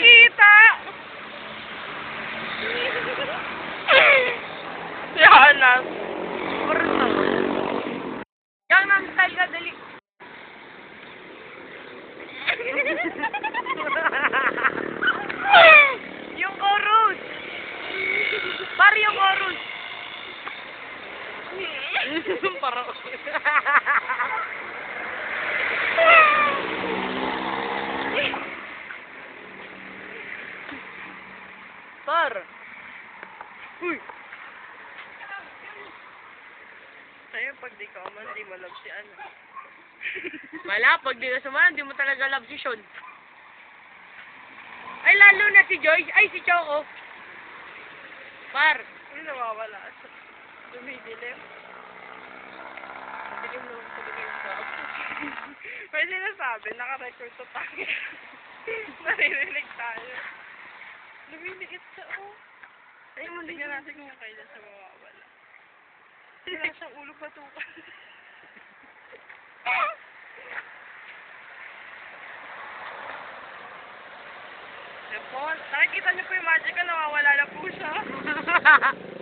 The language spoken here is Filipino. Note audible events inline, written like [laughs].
nakikita! [laughs] si Hanas. Gangnam Style ka, dali. yung chorus. Par yung chorus. [laughs] Parang... Par. Uy. Sa'yo, pag di ka man, di mo love si ano. [laughs] Wala, pag di ka sumahan, di mo talaga love si Sean. Ay, lalo na si Joyce. Ay, si Choco. Par. Ano nawawala? Dumidilim. Dilim naman talaga yung tao. May sinasabi, naka-record to tayo. [laughs] Naririnig tayo. Lumiliit siya, oh. Ay, mo tingnan natin kung kailan siya mawawala. Wala [laughs] siyang ulo patukan. [laughs] Po, nakikita niyo po yung magic ka, nawawala na po siya. [laughs]